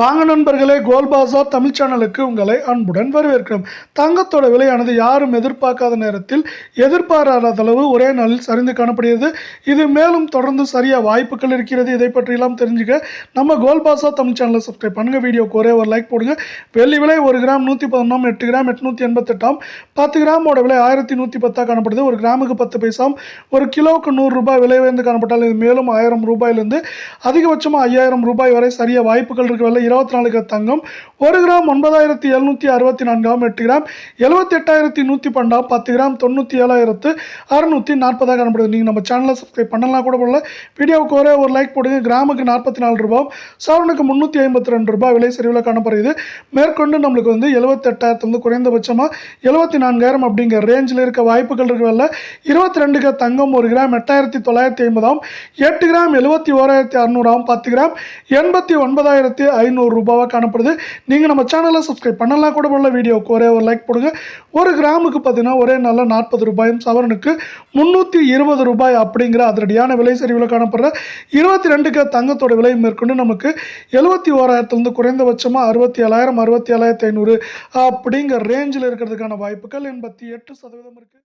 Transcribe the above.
வாங்க நண்பர்களே கோல்பாசா தமிழ் சேனலுக்கு உங்களை அன்புடன் வரவேற்கிறோம். தங்கத்தோட விலையானது யாரும் எதிர்பார்க்காத நேரத்தில் எதிர்பாராத அளவு ஒரே நாளில் சரிந்து காணப்படுகிறது. இது மேலும் தொடர்ந்து சரியாக வாய்ப்புகள் இருக்கிறது. இதை பற்றியெல்லாம் தெரிஞ்சுக்க நம்ம கோல்பாசா தமிழ் சேனலை சப்ஸ்கிரைப் பண்ணுங்க. வீடியோக்கு ஒரே ஒரு லைக் போடுங்க. வெள்ளி விலை ஒரு கிராம் நூற்றி பதினொன்றாம் எட்டு கிராம் எட்நூற்றி எண்பத்தெட்டாம். பத்து கிராமோட விலை ஆயிரத்தி நூற்றி பத்தாக காணப்படுது. ஒரு கிராமுக்கு பத்து பைசாம். ஒரு கிலோவுக்கு நூறு ரூபாய் விலை உயர்ந்து காணப்பட்டால் இது மேலும் ஆயிரம் ரூபாயிலிருந்து அதிகபட்சமாக ஐயாயிரம் ரூபாய் வரை சரியாக வாய்ப்புகள் இருக்கவில்லை இருபத்தி நாலு கிராம் தங்கம் ஒரு கிராம் ஒன்பதாயிரத்தி எழுநூற்றி அறுபத்தி நான்காம் எட்டு கிராம் எழுபத்தி எட்டாயிரத்தி நூற்றி பன்னெண்டாம் பத்து கிராம் தொண்ணூற்றி ஏழாயிரத்து அறுநூற்றி நாற்பதாக காணப்படுது. நீங்கள் நம்ம சேனலை சப்ஸ்கிரைப் பண்ணலாம் கூட போடல. வீடியோவுக்கு ஒரே ஒரு லைக் போடுங்க. கிராமுக்கு நாற்பத்தி நாலு ரூபாய் சவரனுக்கு முந்நூற்றி ஐம்பத்தி ரெண்டு ரூபாய் விலை சரிவில் காணப்படுகிறது மேற்கொண்டு நம்மளுக்கு வந்து எழுபத்தெட்டாயிரத்துலேருந்து குறைந்தபட்சமாக எழுபத்தி நான்காயிரம் அப்படிங்கிற ரேஞ்சில் இருக்க வாய்ப்புகள் இருக்கவில்லை இருபத்தி ரெண்டு கிராம் தங்கம் ஒரு கிராம் எட்டாயிரத்தி தொள்ளாயிரத்தி ஐம்பதாம் எட்டு கிராம் எழுபத்தி ஓராயிரத்தி அறநூறாம் பத்து கிராம் எண்பத்தி ஒன்பதாயிரத்தி ஐநூறு ரூபாவாக காணப்படுது. நீங்கள் நம்ம சேனலை சப்ஸ்கிரைப் பண்ணலாம் கூட போடல வீடியோவுக்கு ஒரே ஒரு லைக் போடுங்க. ஒரு கிராமுக்கு பார்த்தீங்கன்னா ஒரே நாளில் நாற்பது ரூபாயும் சவரனுக்கு முந்நூற்றி இருபது ரூபாய் அப்படிங்கிற அதிரடியான விலை சரிவில் காணப்படுற இருபத்தி ரெண்டுக்கு தங்கத்தோட விலை மேற்கொண்டு நமக்கு எழுபத்தி ஓராயிரத்துலேருந்து குறைந்தபட்சமாக அறுபத்தி ஏழாயிரம் அறுபத்தி ஏழாயிரத்தி ஐநூறு அப்படிங்கிற ரேஞ்சில் இருக்கிறதுக்கான வாய்ப்புகள் எண்பத்தி எட்டு சதவீதம் இருக்குது